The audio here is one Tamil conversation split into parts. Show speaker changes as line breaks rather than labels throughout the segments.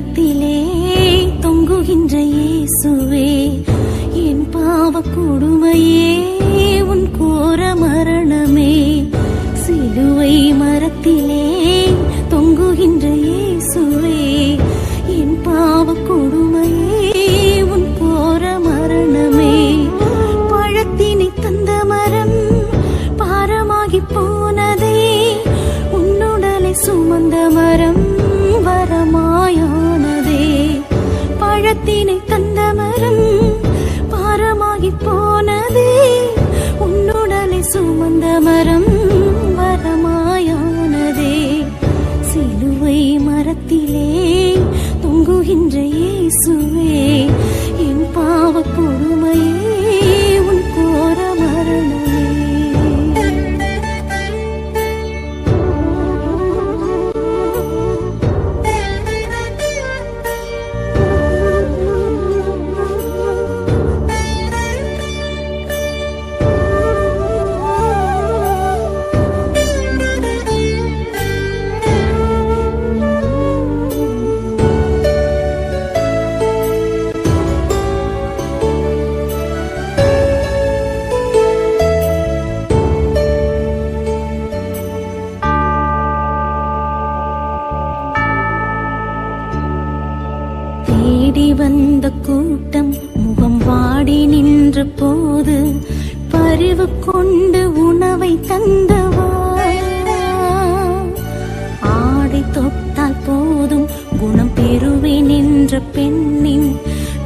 மரத்திலே தொங்குகின்ற இயேசுவே என் பாவ கொடுமையே. பாடி நின்ற போது பரிவு கொண்டு உணவை தந்தவா? ஆடை தொட்டால் போதும் குணம் பெறுவேன் என்ற பெண்ணின்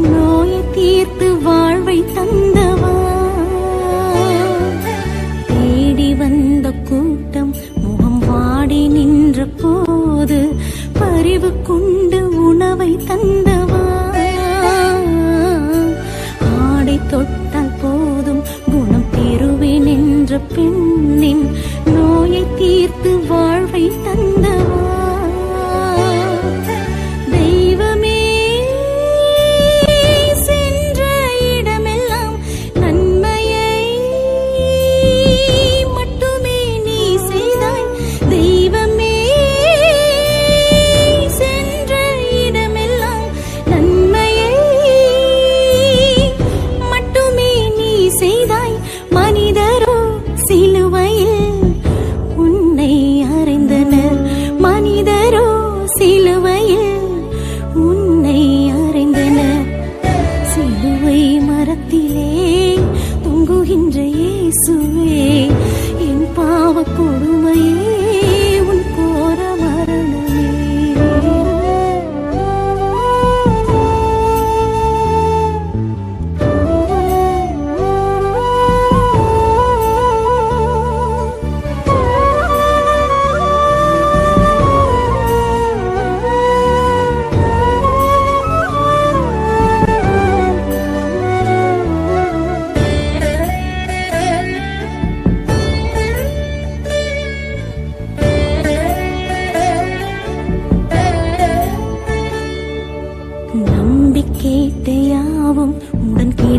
நோயை தீர்த்து வாழ்வை தந்தவா? தேடி வந்த கூட்டம் முகம் வாடி நின்ற போது பரிவு கொண்டு உணவை தந்தவா பெண்ணின் நோயை தீர்த்து வாழ்வை தந்தவா இயேசுவே என் பாவ கொடு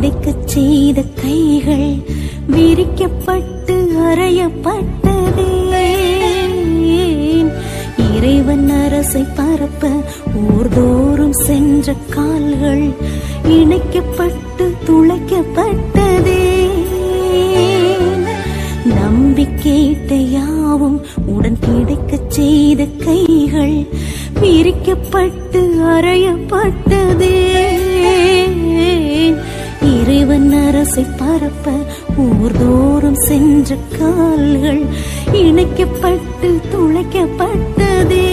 உடன் செய்த கைகள் விரிக்கப்பட்டு அறையப்பட்டதே இறைவன் அரசை பரப்ப ஊர்தோறும் சென்ற கால்கள் இணைக்கப்பட்டு துளைக்கப்பட்டதே நம்பிக்கேட்ட யாவும் உடன் கிடைக்கச் செய்த கைகள் விரிக்கப்பட்டு அறையப்பட்டதே இறைவன் அரசை பரப்ப ஊர்தோறும் சென்ற கால்கள் இணைக்கப்பட்டு துளைக்கப்பட்டதே.